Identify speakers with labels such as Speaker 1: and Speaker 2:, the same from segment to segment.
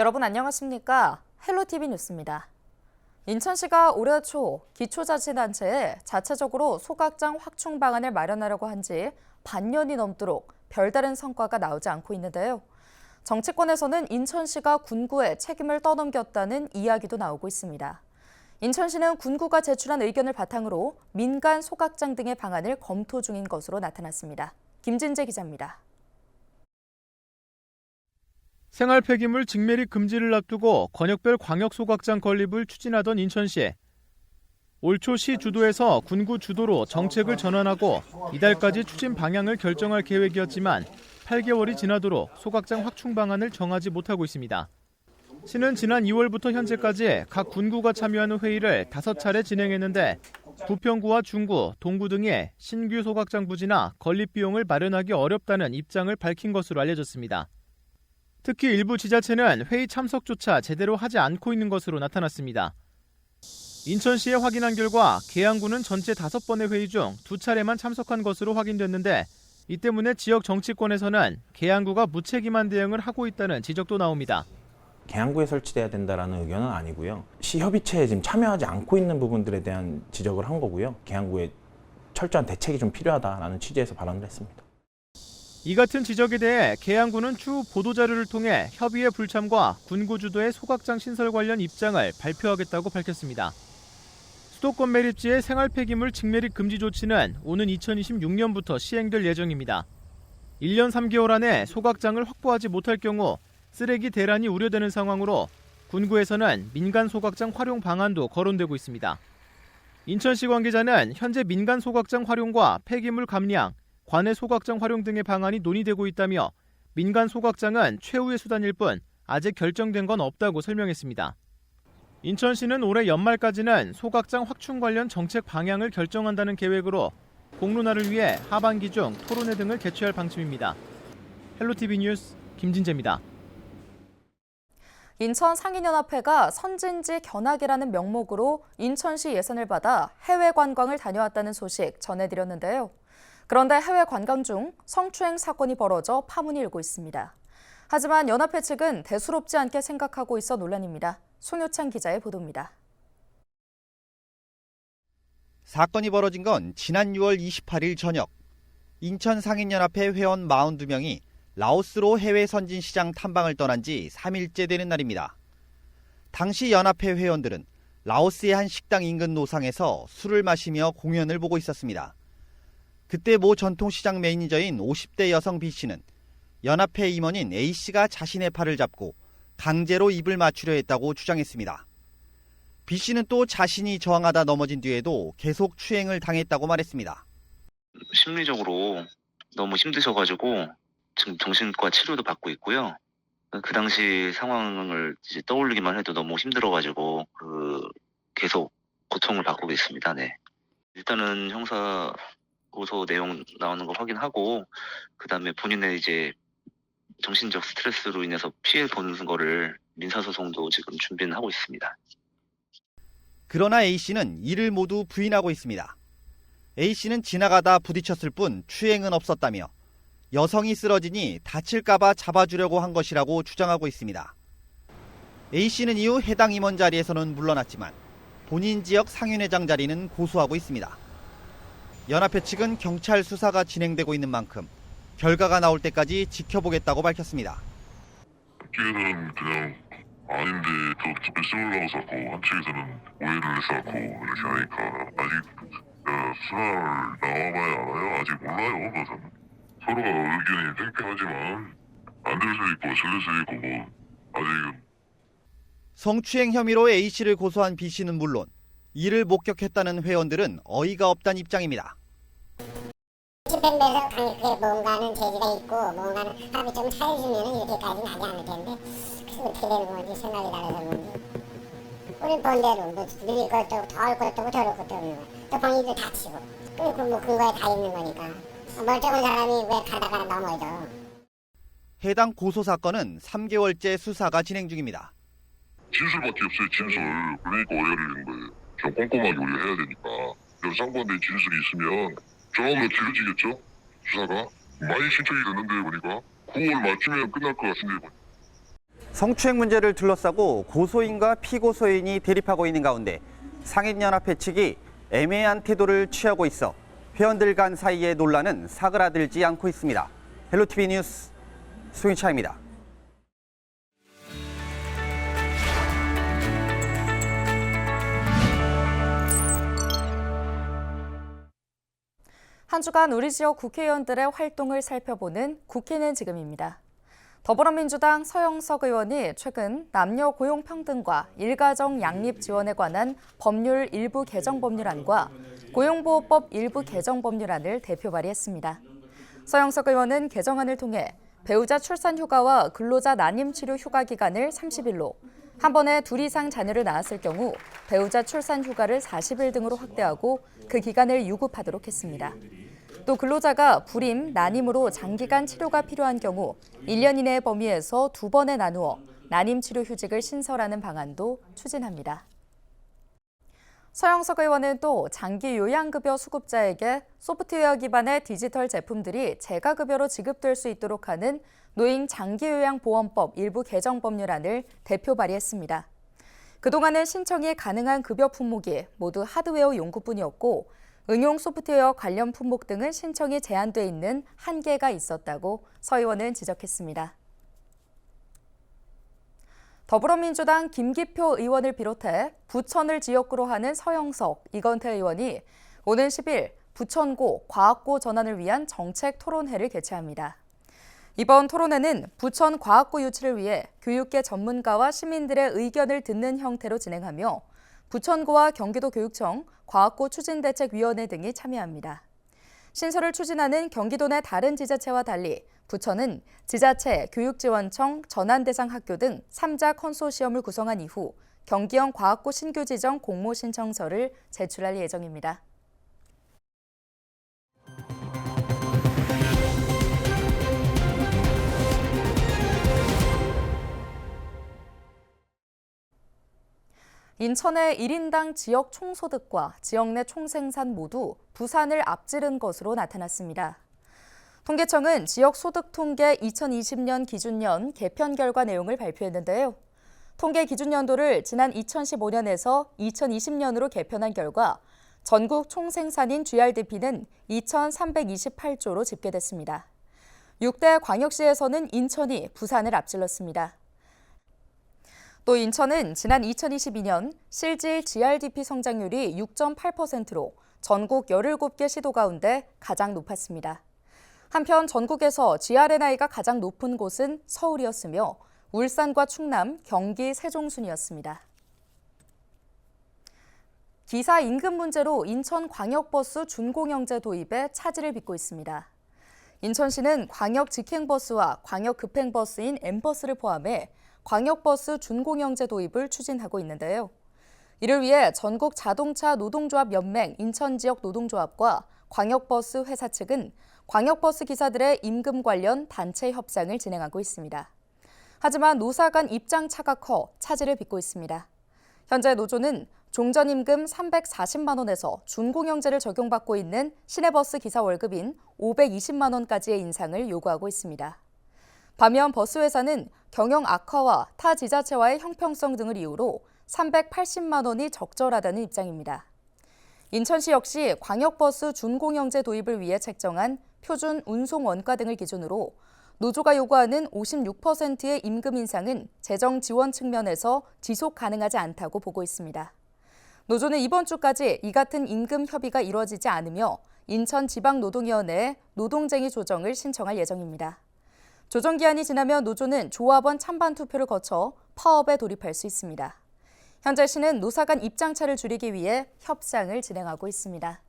Speaker 1: 여러분 안녕하십니까? 헬로티비 뉴스입니다. 인천시가 올해 초 기초자치단체에 자체적으로 소각장 확충 방안을 마련하려고 한 지 반년이 넘도록 별다른 성과가 나오지 않고 있는데요. 정치권에서는 인천시가 군구에 책임을 떠넘겼다는 이야기도 나오고 있습니다. 인천시는 군구가 제출한 의견을 바탕으로 민간 소각장 등의 방안을 검토 중인 것으로 나타났습니다. 김진재 기자입니다.
Speaker 2: 생활 폐기물 직매립 금지를 앞두고 권역별 광역 소 각장 건립을 추진하던 인천시. 올초 시 주도에서 군구 주도로 정책을 전환하고 이달까지 추진 방향을 결정할 계획이었지만 8개월이 지나도록 소각장 확충 방안을 정하지 못하고 있습니다. 시는 지난 2월부터 현재까지 각 군구가 참여하는 회의를 5차례 진행했는데 부평구와 중구, 동구 등의 신규 소각장 부지나 건립 비용을 마련하기 어렵다는 입장을 밝힌 것으로 알려졌습니다. 특히 일부 지자체는 회의 참석조차 제대로 하지 않고 있는 것으로 나타났습니다. 인천시에 확인한 결과 계양구는 전체 다섯 번의 회의 중 두 차례만 참석한 것으로 확인됐는데 이 때문에 지역 정치권에서는 계양구가 무책임한 대응을 하고 있다는 지적도 나옵니다.
Speaker 3: 계양구에 설치돼야 된다라는 의견은 아니고요. 시 협의체에 지금 참여하지 않고 있는 부분들에 대한 지적을 한 거고요. 계양구에 철저한 대책이 좀 필요하다라는 취지에서 발언을 했습니다.
Speaker 2: 이 같은 지적에 대해 계양구는 추후 보도자료를 통해 협의의 불참과 군구 주도의 소각장 신설 관련 입장을 발표하겠다고 밝혔습니다. 수도권 매립지의 생활 폐기물 직매립 금지 조치는 오는 2026년부터 시행될 예정입니다. 1년 3개월 안에 소각장을 확보하지 못할 경우 쓰레기 대란이 우려되는 상황으로 군구에서는 민간 소각장 활용 방안도 거론되고 있습니다. 인천시 관계자는 현재 민간 소각장 활용과 폐기물 감량, 관내 소각장 활용 등의 방안이 논의되고 있다며 민간 소각장은 최후의 수단일 뿐 아직 결정된 건 없다고 설명했습니다. 인천시는 올해 연말까지는 소각장 확충 관련 정책 방향을 결정한다는 계획으로 공론화를 위해 하반기 중 토론회 등을 개최할 방침입니다. 헬로티비 뉴스 김진재입니다.
Speaker 1: 인천 상인연합회가 선진지 견학이라는 명목으로 인천시 예산을 받아 해외 관광을 다녀왔다는 소식 전해드렸는데요. 그런데 해외 관광 중 성추행 사건이 벌어져 파문이 일고 있습니다. 하지만 연합회 측은 대수롭지 않게 생각하고 있어 논란입니다. 송효창 기자의 보도입니다.
Speaker 4: 사건이 벌어진 건 지난 6월 28일 저녁 인천 상인연합회 회원 42명이 라오스로 해외 선진 시장 탐방을 떠난 지 3일째 되는 날입니다. 당시 연합회 회원들은 라오스의 한 식당 인근 노상에서 술을 마시며 공연을 보고 있었습니다. 그때 모 전통시장 매니저인 50대 여성 B씨는 연합회 임원인 A씨가 자신의 팔을 잡고 강제로 입을 맞추려 했다고 주장했습니다. B씨는 또 자신이 저항하다 넘어진 뒤에도 계속 추행을 당했다고 말했습니다.
Speaker 5: 심리적으로 너무 힘드셔가지고 지금 정신과 치료도 받고 있고요. 그 당시 상황을 이제 떠올리기만 해도 너무 힘들어가지고 그 계속 고통을 받고 있습니다. 네. 일단은 형사 고소 내용 나오는 거 확인하고 그 다음에 본인의 이제 정신적 스트레스로 인해서 피해 보는 거를 민사소송도 지금 준비는 하고 있습니다.
Speaker 4: 그러나 A씨는 이를 모두 부인하고 있습니다. A씨는 지나가다 부딪혔을 뿐 추행은 없었다며 여성이 쓰러지니 다칠까봐 잡아주려고 한 것이라고 주장하고 있습니다. A씨는 이후 해당 임원 자리에서는 물러났지만 본인 지역 상윤회장 자리는 고수하고 있습니다. 연합회 측은 경찰 수사가 진행되고 있는 만큼 결과가 나올 때까지 지켜보겠다고 밝혔습니다.
Speaker 6: 한쪽에서는 그냥 아닌데 저 집에 쓰려고 썼고 한쪽에서는 오해를 했었고 이렇게 하니까 아직 어, 수사를 나와봐야 알아요. 아직 몰라요. 그것은 서로가 의견이 팽팽하지만 안 될 수도 있고 틀릴 수도 있고 뭐 아직은
Speaker 4: 성추행 혐의로 A씨를 고소한 B씨는 물론 이를 목격했다는 회원들은 어이가 없다는 입장입니다.
Speaker 7: 집행부에서 강력하게 뭔가는 제지가 있고 뭔가는 합의 좀 사해주면 이렇게까지 나지 않을 텐데 그게 어떻게 되는 건지 생각이 달라서 그런지 우리 본대로 뭐 누릴 것도 없고 더할 것도 없고 저럴 것도 없는 거야 또 본인도 다치고 그리고 뭐 근거에 다 있는 거니까 멀쩡한 사람이 왜 가다가 넘어져
Speaker 4: 해당 고소 사건은 3개월째 수사가 진행 중입니다.
Speaker 6: 진술밖에 없어요. 진술. 그러니까 오해를 있는 거예요. 좀 꼼꼼하게 우리가 해야 되니까 여러 상관된 진술이 있으면 조금더 길어지겠죠? 수사가 많이 신청이 됐는데 보니까 9월 말쯤에 끝날 것 같은데
Speaker 4: 성추행 문제를 둘러싸고 고소인과 피고소인이 대립하고 있는 가운데 상인연합회 측이 애매한 태도를 취하고 있어 회원들 간 사이의 논란은 사그라들지 않고 있습니다. 헬로티비 뉴스 송희차입니다.
Speaker 1: 한 주간 우리 지역 국회의원들의 활동을 살펴보는 국회는 지금입니다. 더불어민주당 서영석 의원이 최근 남녀 고용 평등과 일가정 양립 지원에 관한 법률 일부 개정 법률안과 고용보호법 일부 개정 법률안을 대표 발의했습니다. 서영석 의원은 개정안을 통해 배우자 출산 휴가와 근로자 난임 치료 휴가 기간을 30일로 한 번에 둘 이상 자녀를 낳았을 경우 배우자 출산 휴가를 40일 등으로 확대하고 그 기간을 유급하도록 했습니다. 또 근로자가 불임, 난임으로 장기간 치료가 필요한 경우 1년 이내의 범위에서 두 번에 나누어 난임 치료 휴직을 신설하는 방안도 추진합니다. 서영석 의원은 또 장기 요양급여 수급자에게 소프트웨어 기반의 디지털 제품들이 재가급여로 지급될 수 있도록 하는 노인 장기요양보험법 일부 개정 법률안을 대표 발의했습니다. 그동안은 신청이 가능한 급여 품목이 모두 하드웨어 용구뿐이었고 응용 소프트웨어 관련 품목 등은 신청이 제한돼 있는 한계가 있었다고 서 의원은 지적했습니다. 더불어민주당 김기표 의원을 비롯해 부천을 지역구로 하는 서영석, 이건태 의원이 오는 10일 부천고 과학고 전환을 위한 정책 토론회를 개최합니다. 이번 토론회는 부천 과학고 유치를 위해 교육계 전문가와 시민들의 의견을 듣는 형태로 진행하며 부천고와 경기도교육청, 과학고 추진대책위원회 등이 참여합니다. 신설을 추진하는 경기도 내 다른 지자체와 달리 부천은 지자체, 교육지원청, 전환대상 학교 등 3자 컨소시엄을 구성한 이후 경기형 과학고 신규 지정 공모 신청서를 제출할 예정입니다. 인천의 1인당 지역 총소득과 지역 내 총생산 모두 부산을 앞지른 것으로 나타났습니다. 통계청은 지역 소득 통계 2020년 기준년 개편 결과 내용을 발표했는데요. 통계 기준년도를 지난 2015년에서 2020년으로 개편한 결과 전국 총생산인 GRDP는 2,328조로 집계됐습니다. 6대 광역시에서는 인천이 부산을 앞질렀습니다. 또 인천은 지난 2022년 실질 GRDP 성장률이 6.8%로 전국 17개 시도 가운데 가장 높았습니다. 한편 전국에서 GRNI가 가장 높은 곳은 서울이었으며 울산과 충남, 경기, 세종 순이었습니다. 기사 임금 문제로 인천 광역버스 준공영제 도입에 차질을 빚고 있습니다. 인천시는 광역 직행버스와 광역 급행버스인 M버스를 포함해 광역버스 준공영제 도입을 추진하고 있는데요. 이를 위해 전국 자동차 노동조합 연맹 인천 지역 노동조합과 광역버스 회사 측은 광역버스 기사들의 임금 관련 단체 협상을 진행하고 있습니다. 하지만 노사 간 입장 차가 커 차질을 빚고 있습니다. 현재 노조는 종전임금 340만 원에서 준공영제를 적용받고 있는 시내버스 기사 월급인 520만 원까지의 인상을 요구하고 있습니다. 반면 버스 회사는 경영 악화와 타 지자체와의 형평성 등을 이유로 380만 원이 적절하다는 입장입니다. 인천시 역시 광역버스 준공영제 도입을 위해 책정한 표준 운송 원가 등을 기준으로 노조가 요구하는 56%의 임금 인상은 재정 지원 측면에서 지속 가능하지 않다고 보고 있습니다. 노조는 이번 주까지 이 같은 임금 협의가 이루어지지 않으며 인천지방노동위원회에 노동쟁의 조정을 신청할 예정입니다. 조정 기한이 지나면 노조는 조합원 찬반 투표를 거쳐 파업에 돌입할 수 있습니다. 현재 시는 노사 간 입장차를 줄이기 위해 협상을 진행하고 있습니다.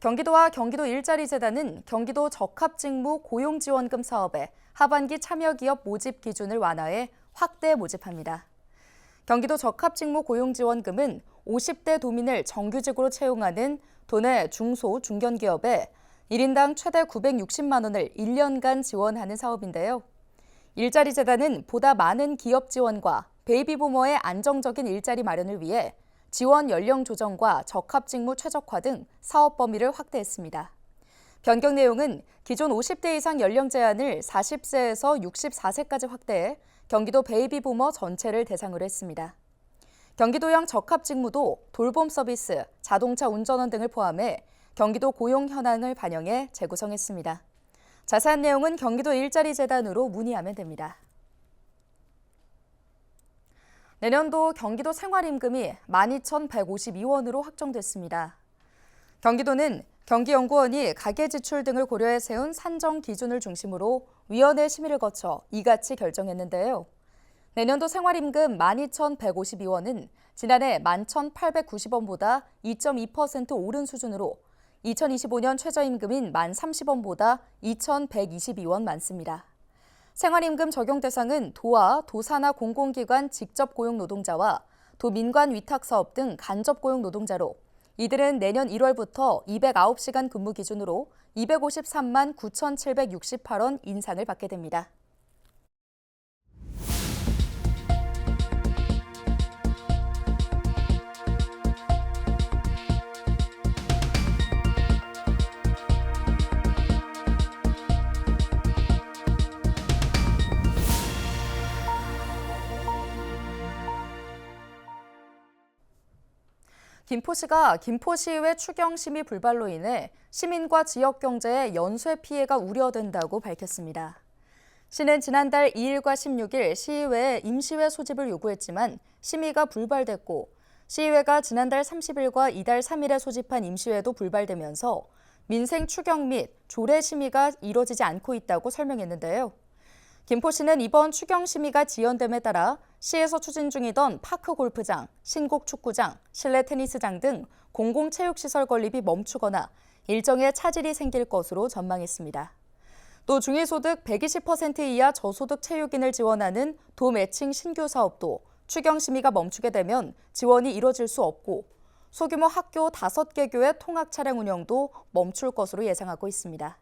Speaker 1: 경기도와 경기도 일자리재단은 경기도 적합직무 고용지원금 사업에 하반기 참여기업 모집 기준을 완화해 확대 모집합니다. 경기도 적합직무 고용지원금은 50대 도민을 정규직으로 채용하는 도내 중소, 중견기업에 1인당 최대 960만 원을 1년간 지원하는 사업인데요. 일자리 재단은 보다 많은 기업 지원과 베이비부머의 안정적인 일자리 마련을 위해 지원 연령 조정과 적합 직무 최적화 등 사업 범위를 확대했습니다. 변경 내용은 기존 50대 이상 연령 제한을 40세에서 64세까지 확대해 경기도 베이비 부머 전체를 대상으로 했습니다. 경기도형 적합 직무도 돌봄 서비스, 자동차 운전원 등을 포함해 경기도 고용 현황을 반영해 재구성했습니다. 자세한 내용은 경기도 일자리 재단으로 문의하면 됩니다. 내년도 경기도 생활임금이 12,152원으로 확정됐습니다. 경기도는 경기연구원이 가계 지출 등을 고려해 세운 산정 기준을 중심으로 위원회 심의를 거쳐 이같이 결정했는데요. 내년도 생활임금 12,152원은 지난해 11,890원보다 2.2% 오른 수준으로 2025년 최저임금인 1,030원보다 2,122원 많습니다. 생활임금 적용 대상은 도와 도사나 공공기관 직접 고용 노동자와 도 민관 위탁 사업 등 간접 고용 노동자로 이들은 내년 1월부터 209시간 근무 기준으로 253만 9,768원 인상을 받게 됩니다. 김포시가 김포시의회 추경심의 불발로 인해 시민과 지역 경제에 연쇄 피해가 우려된다고 밝혔습니다. 시는 지난달 2일과 16일 시의회에 임시회 소집을 요구했지만 심의가 불발됐고 시의회가 지난달 30일과 이달 3일에 소집한 임시회도 불발되면서 민생 추경 및 조례 심의가 이뤄지지 않고 있다고 설명했는데요. 김포시는 이번 추경 심의가 지연됨에 따라 시에서 추진 중이던 파크 골프장, 신곡 축구장, 실내 테니스장 등 공공체육시설 건립이 멈추거나 일정에 차질이 생길 것으로 전망했습니다. 또 중위소득 120% 이하 저소득 체육인을 지원하는 도 매칭 신규 사업도 추경 심의가 멈추게 되면 지원이 이뤄질 수 없고 소규모 학교 5개 교회 통학 차량 운영도 멈출 것으로 예상하고 있습니다.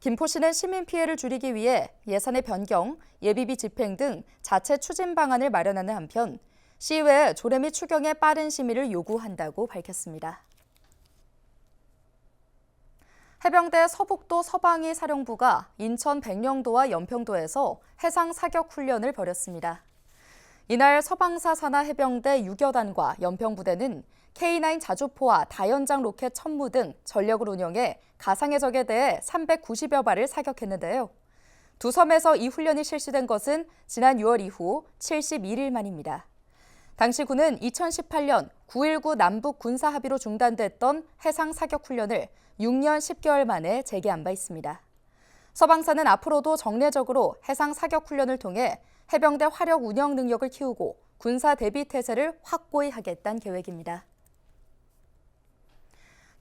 Speaker 1: 김포시는 시민 피해를 줄이기 위해 예산의 변경, 예비비 집행 등 자체 추진 방안을 마련하는 한편 시의회 조례 및 추경의 빠른 심의를 요구한다고 밝혔습니다. 해병대 서북도 서방위 사령부가 인천 백령도와 연평도에서 해상 사격 훈련을 벌였습니다. 이날 서방사 산하 해병대 6여단과 연평부대는 K9 자주포와 다연장 로켓 천무 등 전력을 운영해 가상의 적에 대해 390여 발을 사격했는데요. 두 섬에서 이 훈련이 실시된 것은 지난 6월 이후 71일 만입니다. 당시 군은 2018년 9.19 남북 군사 합의로 중단됐던 해상 사격 훈련을 6년 10개월 만에 재개한 바 있습니다. 서방사는 앞으로도 정례적으로 해상 사격 훈련을 통해 해병대 화력 운영 능력을 키우고 군사 대비 태세를 확고히 하겠다는 계획입니다.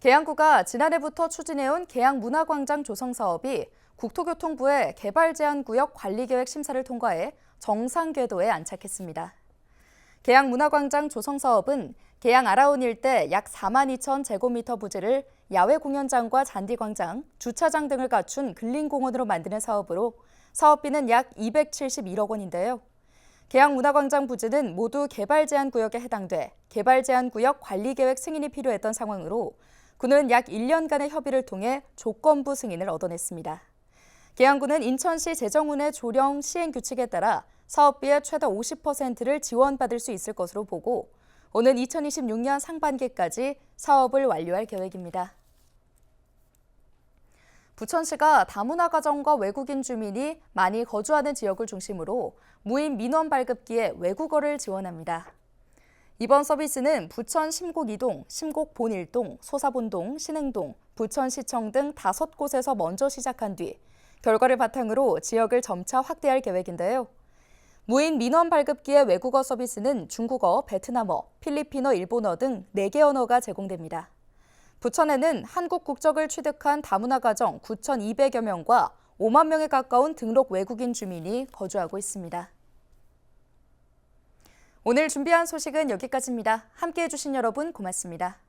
Speaker 1: 계양구가 지난해부터 추진해온 계양문화광장 조성 사업이 국토교통부의 개발 제한 구역 관리 계획 심사를 통과해 정상 궤도에 안착했습니다. 계양 문화광장 조성 사업은 계양 아라운 일대 약 4만 2천 제곱미터 부지를 야외 공연장과 잔디광장, 주차장 등을 갖춘 근린공원으로 만드는 사업으로 사업비는 약 271억 원인데요. 계양 문화광장 부지는 모두 개발 제한 구역에 해당돼 개발 제한 구역 관리 계획 승인이 필요했던 상황으로 군은 약 1년간의 협의를 통해 조건부 승인을 얻어냈습니다. 계양군은 인천시 재정운의 조령 시행 규칙에 따라 사업비의 최다 50%를 지원받을 수 있을 것으로 보고 오는 2026년 상반기까지 사업을 완료할 계획입니다. 부천시가 다문화 가정과 외국인 주민이 많이 거주하는 지역을 중심으로 무인 민원 발급기에 외국어를 지원합니다. 이번 서비스는 부천 심곡 2동, 심곡 본 1동, 소사본동, 신흥동, 부천시청 등 다섯 곳에서 먼저 시작한 뒤 결과를 바탕으로 지역을 점차 확대할 계획인데요. 무인 민원 발급기의 외국어 서비스는 중국어, 베트남어, 필리핀어, 일본어 등 4개 언어가 제공됩니다. 부천에는 한국 국적을 취득한 다문화 가정 9,200여 명과 5만 명에 가까운 등록 외국인 주민이 거주하고 있습니다. 오늘 준비한 소식은 여기까지입니다. 함께 해 주신 여러분 고맙습니다.